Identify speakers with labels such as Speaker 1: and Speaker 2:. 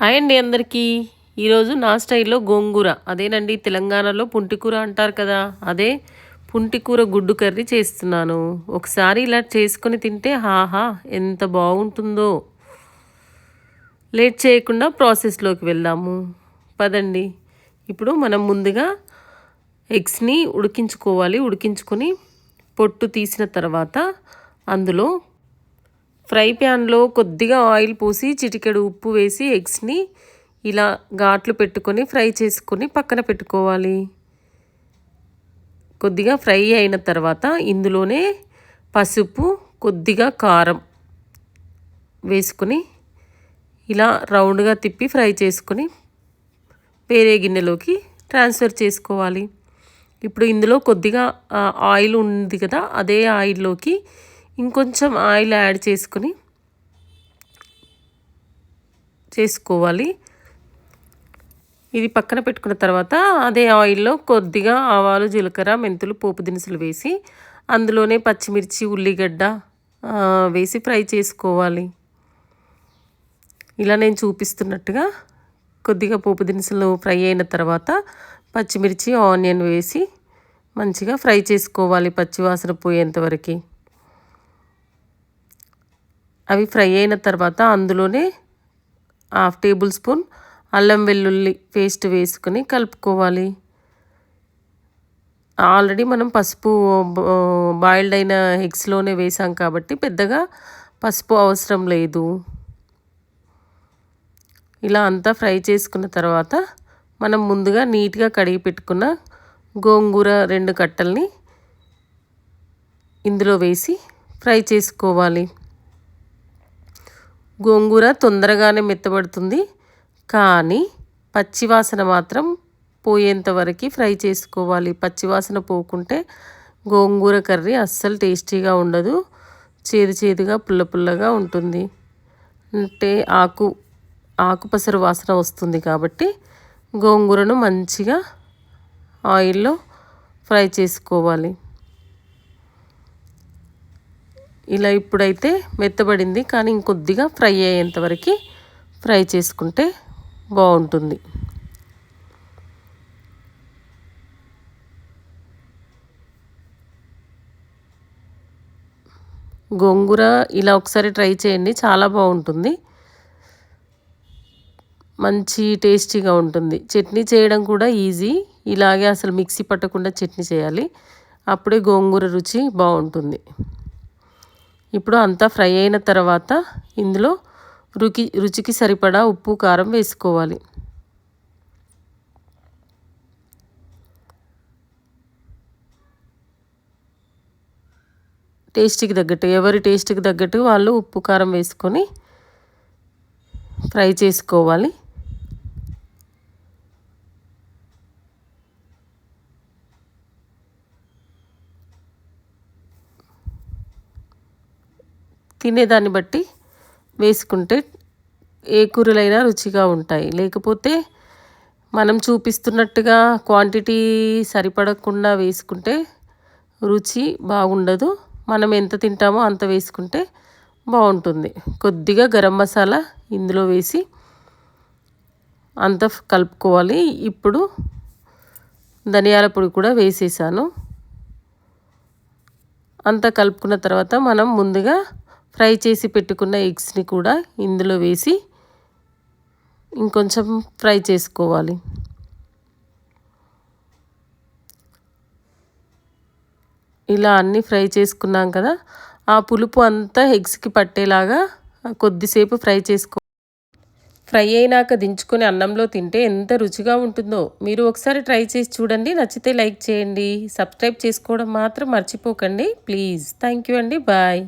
Speaker 1: Hi అండి అందరికీ. ఈరోజు నా స్టైల్లో గోంగూర అదేనండి తెలంగాణలో పుంటికూర అంటారు కదా అదే పుంటికూర గుడ్డు కర్రీ చేస్తున్నాను. ఒకసారి ఇలా చేసుకొని తింటే హాహా ఎంత బాగుంటుందో. లేట్ చేయకుండా ప్రాసెస్లోకి వెళ్దాము. పదండి. ఇప్పుడు మనం ముందుగా ఎగ్స్ని ఉడికించుకోవాలి. ఉడికించుకొని పొట్టు తీసిన తర్వాత అందులో ఫ్రై ప్యాన్లో కొద్దిగా ఆయిల్ పోసి చిటికెడు ఉప్పు వేసి ఎగ్స్ని ఇలా ఘాట్లు పెట్టుకొని ఫ్రై చేసుకొని పక్కన పెట్టుకోవాలి. కొద్దిగా ఫ్రై అయిన తర్వాత ఇందులోనే పసుపు కొద్దిగా కారం వేసుకొని ఇలా రౌండ్గా తిప్పి ఫ్రై చేసుకొని వేరే గిన్నెలోకి ట్రాన్స్ఫర్ చేసుకోవాలి. ఇప్పుడు ఇందులో కొద్దిగా ఆయిల్ ఉంది కదా అదే ఆయిల్లోకి ఇంకొంచెం ఆయిల్ యాడ్ చేసుకొని చేసుకోవాలి. ఇది పక్కన పెట్టుకున్న తర్వాత అదే ఆయిల్లో కొద్దిగా ఆవాలు జీలకర్ర మెంతులు పోపు దినుసులు వేసి అందులోనే పచ్చిమిర్చి ఉల్లిగడ్డ వేసి ఫ్రై చేసుకోవాలి. ఇలా నేను చూపిస్తున్నట్టుగా కొద్దిగా పోపు దినుసులు ఫ్రై అయిన తర్వాత పచ్చిమిర్చి ఆనియన్ వేసి మంచిగా ఫ్రై చేసుకోవాలి పచ్చివాసన పోయేంతవరకు అవి ఫ్రై అయిన తర్వాత అందులోనే హాఫ్ టేబుల్ స్పూన్ అల్లం వెల్లుల్లి పేస్ట్ వేసుకొని కలుపుకోవాలి. ఆల్రెడీ మనం పసుపు బాయిల్డ్ అయిన ఎగ్స్లోనే వేసాం కాబట్టి పెద్దగా పసుపు అవసరం లేదు. ఇలా అంతా ఫ్రై చేసుకున్న తర్వాత మనం ముందుగా నీట్గా కడిగి పెట్టుకున్న గోంగూర రెండు కట్టల్ని ఇందులో వేసి ఫ్రై చేసుకోవాలి. గోంగూర తొందరగానే మెత్తబడుతుంది. కానీ పచ్చివాసన మాత్రం పోయేంత వరకు ఫ్రై చేసుకోవాలి. పచ్చివాసన పోకుంటే గోంగూర కర్రీ అస్సలు టేస్టీగా ఉండదు. చేదు చేదుగా పుల్ల పుల్లగా ఉంటుంది. అంటే ఆకు ఆకుపసరు వాసన వస్తుంది కాబట్టి గోంగూరను మంచిగా ఆయిల్లో ఫ్రై చేసుకోవాలి. ఇలా ఇప్పుడైతే మెత్తబడింది కానీ ఇంకొద్దిగా ఫ్రై అయ్యేంతవరకు ఫ్రై చేసుకుంటే బాగుంటుంది. గోంగూర ఇలా ఒకసారి ట్రై చేయండి చాలా బాగుంటుంది. మంచి టేస్టీగా ఉంటుంది. చట్నీ చేయడం కూడా ఈజీ. ఇలాగే అసలు మిక్సీ పట్టకుండా చట్నీ చేయాలి. అప్పుడే గోంగూర రుచి బాగుంటుంది. ఇప్పుడు అంతా ఫ్రై అయిన తర్వాత ఇందులో రుకి రుచికి సరిపడా ఉప్పు కారం వేసుకోవాలి. టేస్ట్కి తగ్గట్టు ఎవరి టేస్ట్కి తగ్గట్టు వాళ్ళు ఉప్పు కారం వేసుకొని ఫ్రై చేసుకోవాలి. తినేదాన్ని బట్టి వేసుకుంటే ఏ కూరలైనా రుచిగా ఉంటాయి. లేకపోతే మనం చూపిస్తున్నట్టుగా క్వాంటిటీ సరిపడకుండా వేసుకుంటే రుచి బాగుండదు. మనం ఎంత తింటామో అంత వేసుకుంటే బాగుంటుంది. కొద్దిగా గరం మసాలా ఇందులో వేసి అంత కలుపుకోవాలి. ఇప్పుడు ధనియాల పొడి కూడా వేసేసాను. అంతా కలుపుకున్న తర్వాత మనం ముందుగా ఫ్రై చేసి పెట్టుకున్న ఎగ్స్ని కూడా ఇందులో వేసి ఇంకొంచెం ఫ్రై చేసుకోవాలి. ఇలా అన్నీ ఫ్రై చేసుకున్నాం కదా ఆ పులుపు అంతా ఎగ్స్కి పట్టేలాగా కొద్దిసేపు ఫ్రై చేసుకో. ఫ్రై అయినాక దించుకొని అన్నంలో తింటే ఎంత రుచిగా ఉంటుందో. మీరు ఒకసారి ట్రై చేసి చూడండి. నచ్చితే లైక్ చేయండి. సబ్స్క్రైబ్ చేసుకోవడం మాత్రం మర్చిపోకండి. ప్లీజ్. థ్యాంక్ యూ అండి. బాయ్.